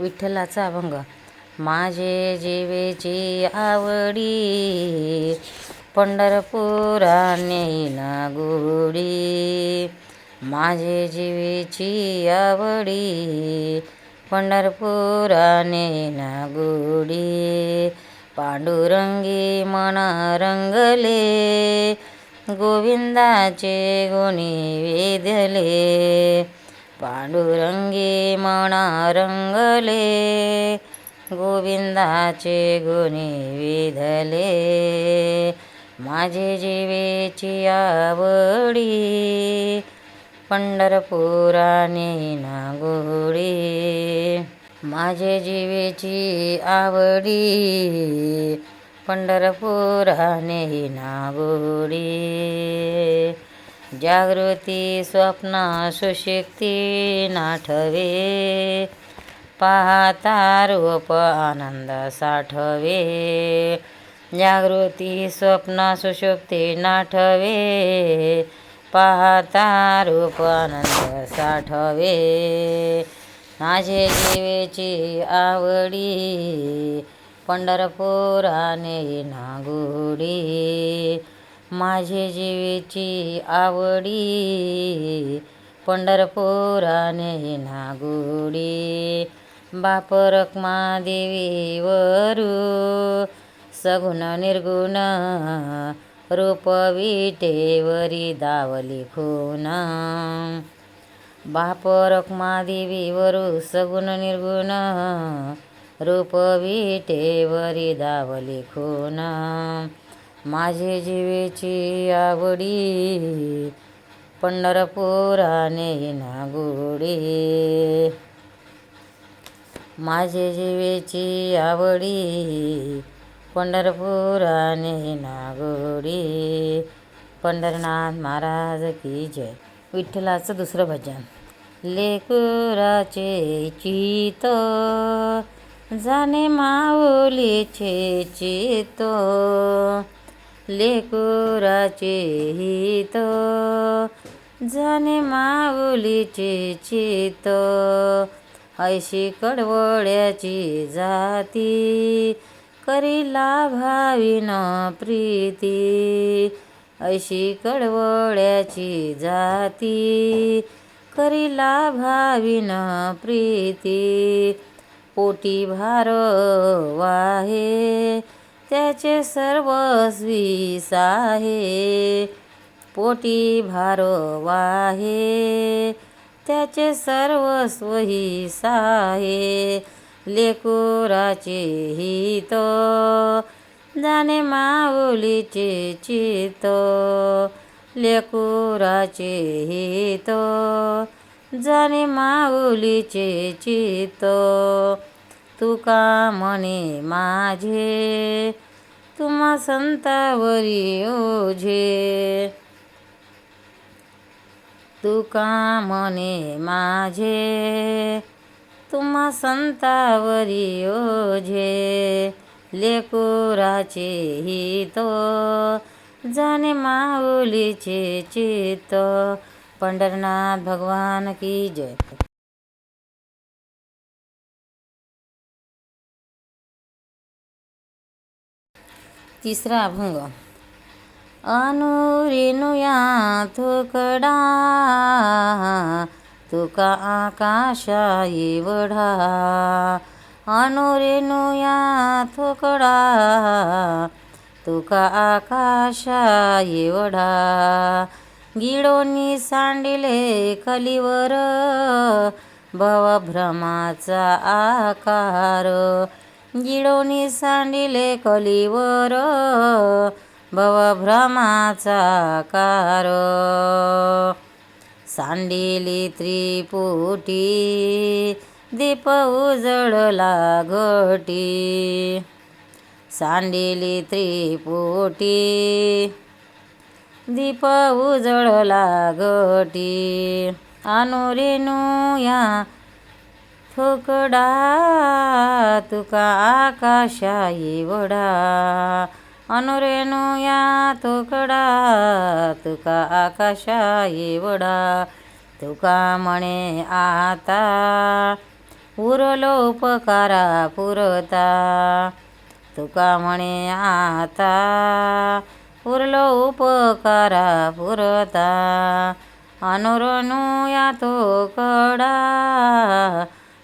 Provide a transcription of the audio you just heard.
विठ्ठलाचा अभंग. माझे जीवेची आवडी पंढरपुरा ना गोडी माझे जीवेची आवडी पंढरपुरा ना गोडी पांडुरंगी मना रंगले गोविंदाचे गुणी वेधले. पांडुरंगी मना रंगले गोविंदाचे गुणी विधले. माझे जीवेची आवडी पंढरपुराने नागोडी. माझे जीवेची आवडी पंढरपुराने नागोडी. जागृती स्वप्न सुशक्ती नाठवे. पाहता रूप आनंद साठवे. जागृती स्वप्न सुशक्ती नाठवे. पाहता रूप आनंद साठवे. माझे जीवेची आवडी पंढरपुराने नागुडी. माझे जीवेची आवडी पंढरपुराने नागोडी. बाप रखमा देवीवरू सगुण निर्गुण रूप विटेवरी दावली खून. बाप रखमा देवीवरू सगुण निर्गुण रूप विटेवरी दावली खून. माझे जीवेची आवडी पंढरपुराने नागोडी. माझे जीवेची आवडी पंढरपुराने नागोडी. पंढरनाथ महाराज की जय. विठ्ठलाचं दुसरं भजन. लेकुराचे चित जाने माऊलीचे चित. लेकुराचे हित जाणे माऊलीचे चित. ऐशी कडवड्याची जाती करीला भाविन प्रीती. ऐशी कडवड्याची जाती करीला भाविन प्रीती. पोटी भार वाहे त्याचे सर्वस्वी साहे पोटी भार वाहे त्याचे सर्वस्वही साहे लेकुराचे हित जाणे माऊलीचे चित लेकुराचे हित जाणे माऊलीचे चित तुका म्हणे माझे तुम्हा संतावरी ओझे तुका म्हणे माझे तुम्हा संतावरी ओझे लेकुराचे हित जाणे माऊलीचे चित पंढरनाथ भगवान की जय तिसरा अभंग. अनुरेनुया तुकडा तुका आकाशा एवढा अनुरेनुया तुकडा तुका आकाशा एवढा गिडोनी सांडिले कलीवर भवभ्रमाचा आकार. गिडोनी सांडिले कलीवर भवभ्रमाचा कार सांडिली त्रिपुटी दीप उजळला घटी सांडिली त्रिपुटी दीप उजळला घटी अनुरेनुया थोकडा तुका आकाशा एवढा अनुरेनुया थोकडा तुका आकाशा एवढा तुका म्हणे आता उरलो उपकारा पुरता तुका म्हणे आता उरलो उपकारा पुरता अनुरणू या तो कडा